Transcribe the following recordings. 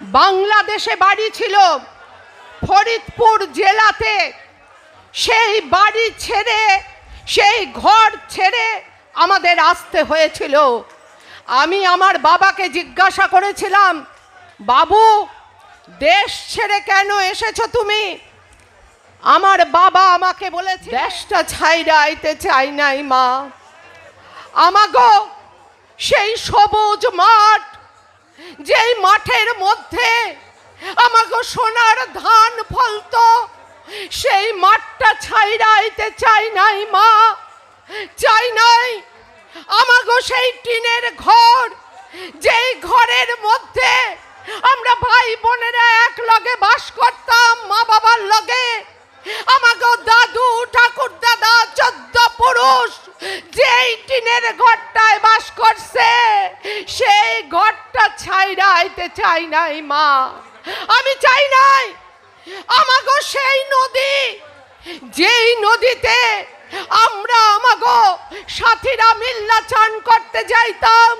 বাংলাদেশে বাড়ি ছিল ফরিদপুর জেলাতে। সেই বাড়ি ছেড়ে, সেই ঘর ছেড়ে আমাদের আসতে হয়েছিল। আমি আমার বাবাকে জিজ্ঞাসা করেছিলাম, বাবু, দেশ ছেড়ে কেন এসেছ তুমি? আমার বাবা আমাকে বলেছে, দেশটা ছাইরা আইতে চাই নাই মা। আমাগো সেই সবুজ মাঠ যেই মাঠের মধ্যে আমাকে সোনার ধান ফলতো, সেই মাঠটা ছাইরা আইতে চাই নাই মা, চাই নাই। আমাকে সেই টিনের ঘর, যেই ঘরের মধ্যে আমরা ভাই বোনেরা এক লগে বাস করতাম মা বাবার লগে। আমাগো দাদু, ঠাকুর দাদা, চোদ্দ পুরুষ যেই টিনের ঘরটায় বাস করছে, সেই ঘরটা ছাইরা আইতে চাই নাই মা। আমি চাই নাই, আমাগো সেই নদী। যেই নদীতে আমরা আমাগো সাথীরা মিল্লা চান করতে যাইতাম,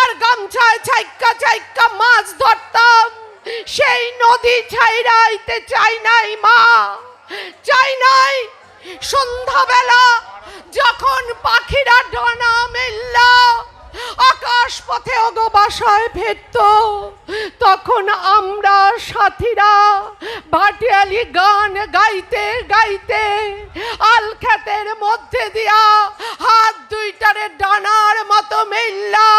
আর গামছায় ছাইক্কা ছাইক্কা মাছ ধরতাম, সেই নদী ছাইরা চাই নাই মা। চাই নাই, সন্ধ্যাবেলা যখন পাখিরা ডনা মেললা আকাশ পথে ওগো বাসায় ফিরত তখন আমরা সাথীরা ভাটিয়ালি গান গাইতে গাইতে আল ক্ষেতের মধ্যে দিয়া হাত দুইটারে ডানার মতো মেললা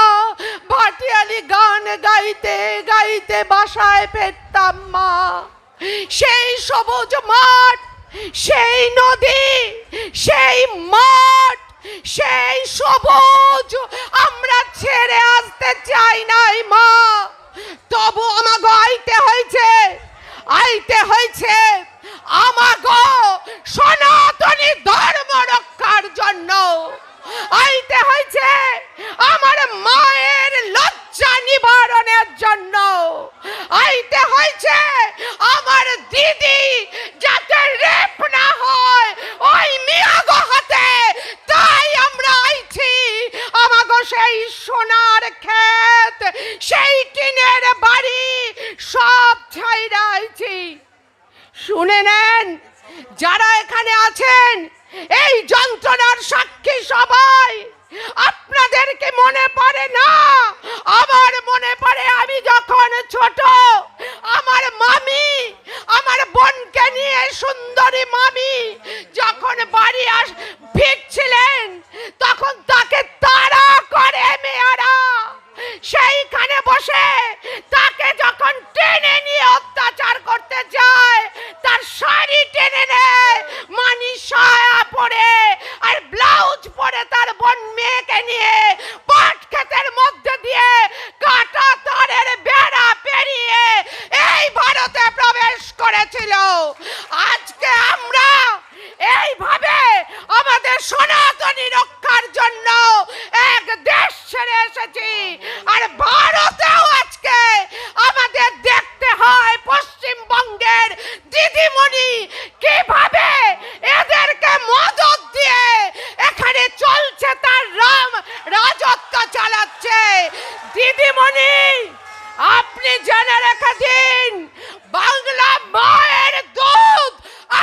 ভাটিয়ালি গান গাইতে গাইতে বাসায় ফিরতাম মা। সেই সবুজ মাঠ, সেই নদী, সেই মাঠ সেই সবুজ, আমরা ছেড়ে আসতে চাই নাই, মা। তবু আমাগো আইতে হয়েছে আইতে হয়েছে। আমাগো সনাতনী ধর্ম রক্ষার জন্য। আইতে হয়েছে আমার মায়ের লজ্জা নিবারণের জন্য। আইতে হয়েছে আমার দিদি যাতে রেপ না হয় ওই মিয়াগো হাতে তাই আমরা আইছি আমাগো সেই সোনার ক্ষেত সেই টিনের বাড়ি সব ছাইরা আইছি শুনে নেন যারা এখানে আছেন এই যন্ত্রণার সাক্ষী সবাই। আপনাদেরকে মনে পড়ে না? আমার মনে পড়ে আমি যখন ছোট আমার মামি আমার বোনকে নিয়ে সুন্দরী মামি যখন বাড়ি আস ফিরছিলেন তখন তাকে তাড়া করে মেয়ারা সেইখানে বসে তাকে যখন টেনে নিয়ে অত্যাচার করতে যায় তার শাড়ি টেনে নেয় মানি সায়া পরে আর ব্লাউজ পরে তার বোন মেয়েকে নিয়ে পাট ক্ষেতের মধ্যে দিয়ে কাটা তারের বেড়া পেরিয়ে এই ভারতে প্রবেশ করেছিল আজকে আমরা এইভাবে আমাদের সনাতনী রক্ষার জন্য এক দেশ ছেড়ে এসেছি। আর ভারতেও আজকে আমাদের দেখতে হয় পশ্চিমবঙ্গের দিদিমণি কীভাবে এদেরকে মদত দিয়ে এখানে চলছে তার রাম, রাজত্ব চালাচ্ছে। দিদিমণি! আপনি জেনে রেখে দিন বাংলা মায়ের দুধ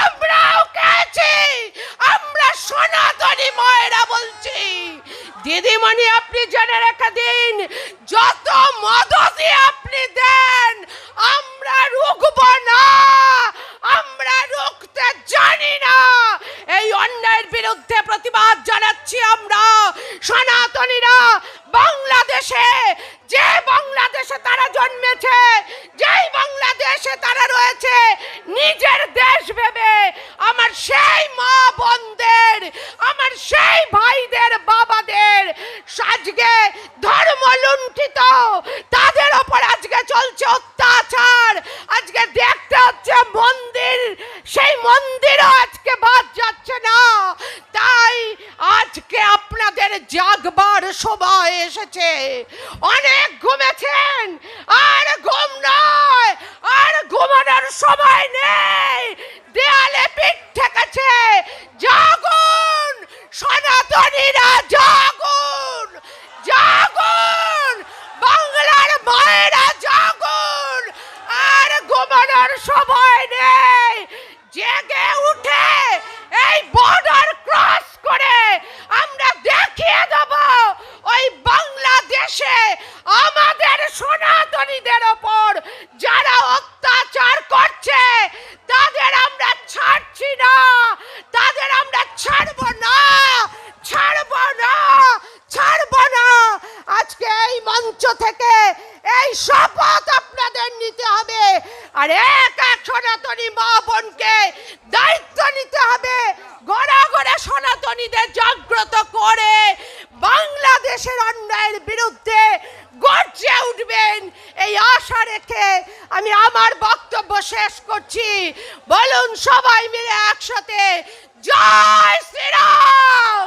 আমরাও খেয়েছি, আমরা সনাতনী মায়েরা বলছি। দিদিমণি, আপনি জেনে রেখে দিন যত মদতই আপনি দেন, আমরা রুখব না, আমরা রুখতে জানি না। এই অন্যায়ের বিরুদ্ধে প্রতিবাদ জানাচ্ছি আমরা সনাতনীরা বাংলাদেশে যে বাংলাদেশে তারা জন্মেছে যেই বাংলাদেশে তারা রয়েছে। নিজের দেশ ভেবে আমার সেই মা বোনদের, আমার সেই ভাইদের, বাবাদের আজকে ধর্ম লুণ্ঠিত। তাদের ওপর আজকে চলছে অত্যাচার। আজকে দেখতে হচ্ছে মন্দির, সেই মন্দিরও আজকে বাদ যাচ্ছে না তাই আজকে জাগবার সময় এসেছে। অনেক ঘুমেছেন, আর ঘুম নয়, আর ঘুমানোর সময় নেই। দেয়ালে পিঠ ঠেকেছে জাগুন আপনাদের নিতে হবে। আর এক এক সনাতনী মা বোনকে দায়িত্ব নিতে হবে। গড়া গড়া সনাতনীদের জাগ্রত করে বাংলাদেশের অন্যায়ের বিরুদ্ধে গর্জে উঠবেন। এই আশা রেখে আমি আমার বক্তব্য শেষ করছি। বলুন সবাই মিলে একসাথে, জয় শ্রীরাম!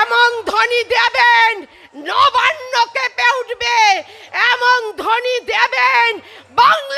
এমন ধ্বনি দেবেন নবান্ন কেঁপে উঠবে এমন ধনী দেবেন বাংলাদেশ